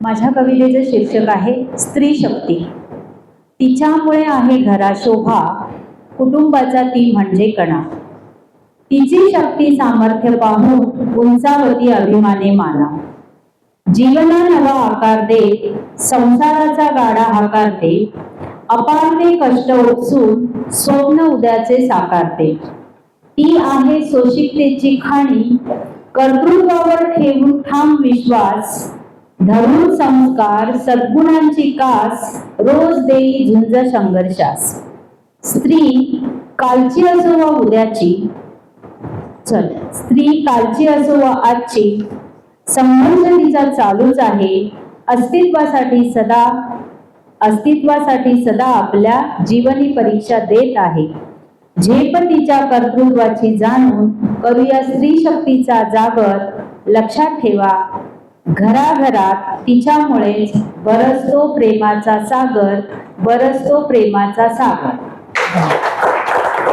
माझ्या कवितेचं शीर्षक आहे स्त्री शक्ती. तिच्यामुळे आहे घरा शोभा कुटुंबाचा ती म्हणजे कणा. तिची शक्ती सामर्थ्य पाहून उंचावती अभिमाने माना. जीवना नवा आकार दे संसाराचा गाडा आकारते अपारते कष्ट उपसून स्वप्न उद्याचे साकारते ती आहे सोशिकतेची खाणी कर्तृत्वावर ठेवून ठाम विश्वास. धरून संस्कार सद्गुणांची कास रोज देई झुंज संघर्षास स्त्री कालची असो व उद्याची चल स्त्री कालची असो व आजची संघर्ष तिचा चालूच आहे. अस्तित्वासाठी सदा अस्तित्वासाठी सदा आपल्या जीवनी परीक्षा देत आहे. झेप तिच्या कर्तृत्वाची जाणून करूया स्त्री शक्तीचा जागर लक्षात ठेवा. घराघरात तिच्यामुळेच बरसतो प्रेमाचा सागर बरसतो प्रेमाचा सागर.